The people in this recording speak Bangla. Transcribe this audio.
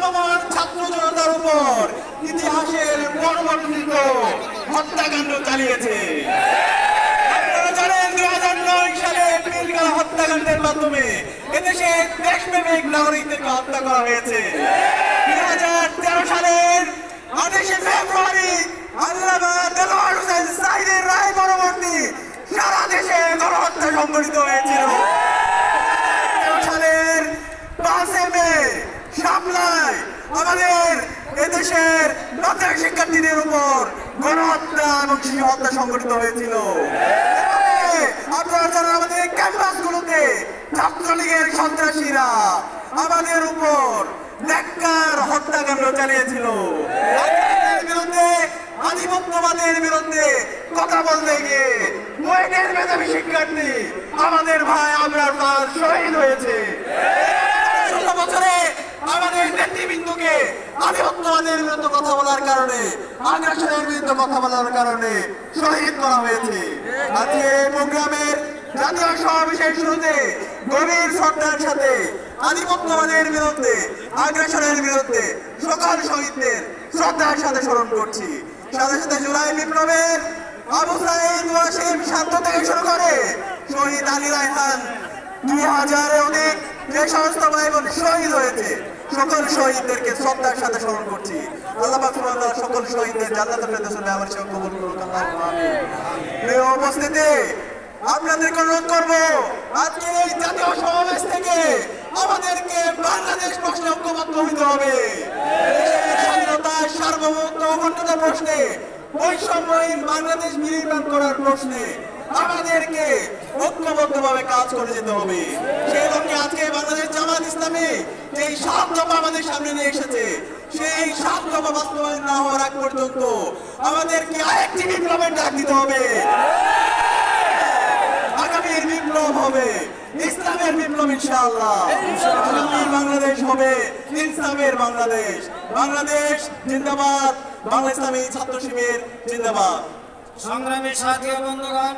ভ্রাম্যমান ছাত্র জনতার উপর ইতিহাসের পরবর্তীত হত্যাকাণ্ড চালিয়েছে। হত্যা করা হয়েছে। দুই হাজার তেরো সালের আঠাশে ফেব্রুয়ারি রায় দেশে সংঘটিত হয়েছিল তেরো সালের পাঁচে মে সামলায় আমাদের এদেশের নতুন শিক্ষার্থীদের উপর গণহত্যা এবং শিশু হত্যা সংঘটিত হয়েছিল। আপনারা জানেন আমাদের ক্যাম্পাস গুলোতে ছাত্রলীগের সন্ত্রাসীরা আমাদের উপর নেককার হত্যাকাণ্ড চালিয়েছিল। বিরুদ্ধে, আধিপত্যবাদের বিরুদ্ধে কথা বলতে গিয়ে বুয়েটের মেধাবী শিক্ষার্থী আমাদের ভাই আমরা শহীদ হয়েছে। ষোলো বছরে আমাদের নেতৃবৃন্দকে আধিপত্যবাদের বিরুদ্ধে কথা বলার কারণে, আগ্রাসনের বিরুদ্ধে কথা বলার কারণে শহীদ করা হয়েছে। আজকে এই প্রোগ্রামের জাতীয় সমাবেশের শুরুতে গভীর শ্রদ্ধার সাথে আধিপত্যবাদের বিরুদ্ধে, আগ্রাসনের বিরুদ্ধে সকল শহীদদের শ্রদ্ধার সাথে স্মরণ করছি। সাথে সাথে জুলাই বিপ্লবের আবু সাইদ ওয়াসিম শান্ত থেকে শুরু করে শহীদ আলী রায়হান দুই হাজারে যে আপনাদেরকে অনুরোধ করব, আজকের এই জাতীয় সমাবেশ থেকে আমাদেরকে বাংলাদেশ প্রশ্নে ঐক্যবদ্ধ হইতে হবে। স্বাধীনতা সার্বভৌমত্ব অখণ্ডতা প্রশ্নে, বৈষম্যহীন বাংলাদেশ বিনির্মাণ করার প্রশ্নে আমাদেরকে ঐক্যবদ্ধভাবে কাজ করে যেতে হবে। সেই লক্ষ্যে আজকে বাংলাদেশ জামাত ইসলামী যেই সাত আমাদের সামনে নিয়ে এসেছে, সেই সাত বাস্তবায়ন না হওয়ার আগ পর্যন্ত আমাদেরকে আরেকটি বিপ্লবের ডাক দিতে হবে। আগামীর বিপ্লব হবে, ইসলামের বিপ্লব ইনশাআল্লাহ। ইসলামের বাংলাদেশ হবে, ইসলামের বাংলাদেশ। বাংলাদেশ জিন্দাবাদ বাংলা ইসলামী ছাত্র শিবির জিন্দাবাদ। সংগ্রামী সাথী বন্ধুগণ